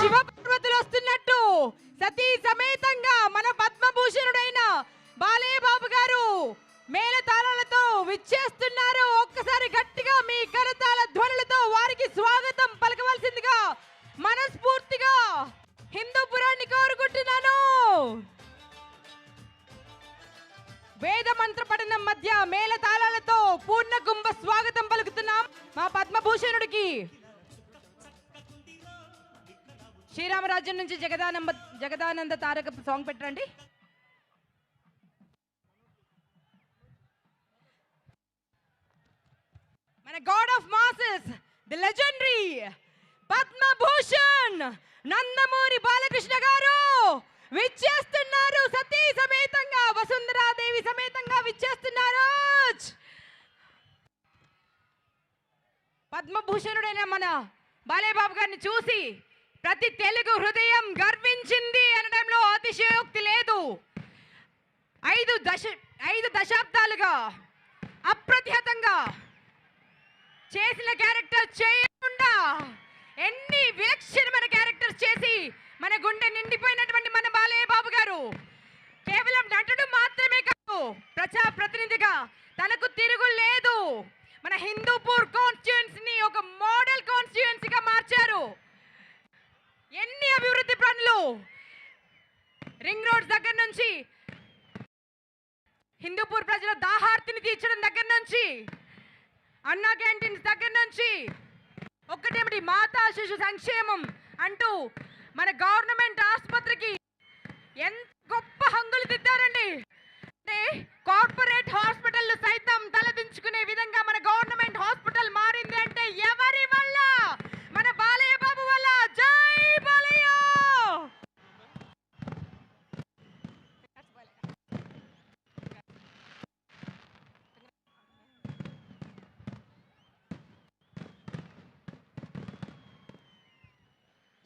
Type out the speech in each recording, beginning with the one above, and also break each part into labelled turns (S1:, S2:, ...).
S1: శివపార్వతులు వస్తున్నట్టు. సతీ సమేతంగా మన పద్మభూషణుడైన బాలేబాబు గారు మేళ తాళాలతో విచ్చేస్తున్నారు. ఒక్కసారి గట్టిగా మీ కరతాళ వేద మంత్ర పఠనం మధ్య మేళ తాళాలతో పూర్ణ కుంభ స్వాగతం పలుకుతున్నాం మా పద్మభూషణుడికి. శ్రీరామరాజ్యం నుంచి జగదానంద జగదానంద తారక సాంగ్ పెట్టండి. మన god of masses the legendary Padma Bhushan Nandamuri Balakrishna గారు! విచ్చేస్తున్నారు. సతీ సమేతంగా వసుంధరాదేవి సమేతంగా విచ్చేస్తున్నారు. పద్మభూషణుడైన మన బాలేబాబు గారిని చూసి ప్రతి తెలుగు హృదయం గర్వించింది అనడంలో అతిశయోక్తి లేదు. ఐదు దశ ఐదు దశాబ్దాలుగా అప్రతిహతంగా చేసిన క్యారెక్టర్ చేయకుండా ఎన్ని విలక్షణమైన క్యారెక్టర్స్ చేసి మన గుండె నిండిపోయినట్టు మన బాలయ్య బాబు గారు కేవలం నటుడు మాత్రమే కాదు ప్రజా ప్రతినిధిగా తనకు తిరుగు లేదు. మన హిందూపూర్ కాన్స్టిట్యుయెన్సీని ఒక మోడల్ కాన్స్టిట్యుయెన్సీగా మార్చారు. ఎన్ని అభివృద్ధి పనులు రింగ్ రోడ్ దగ్గర నుంచి హిందూపూర్ ప్రజల దాహార్తిని తీర్చడం దగ్గర నుంచి అన్నా క్యాంటీన్స్ దగ్గర నుంచి ఒక్కటేమిటి మాతా శిశు సంక్షేమం అంటూ మన గవర్నమెంట్ ఆసుపత్రికి ఎంత గొప్ప హంగులు దిద్దారండి కార్పొరేట్ హాస్పిటల్ సైతం తలదించుకునే విధంగా మన గవర్నమెంట్ హాస్పిటల్ మారింది అంటే ఎవరి వల్ల? మన బాలయ్య బాబు వల్ల. జై బాలయ్య!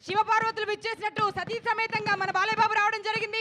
S1: శివపార్వతులు విచ్చేసినట్టు సతీ సమేతంగా మన బాలయ్య బాబు రావడం జరిగింది.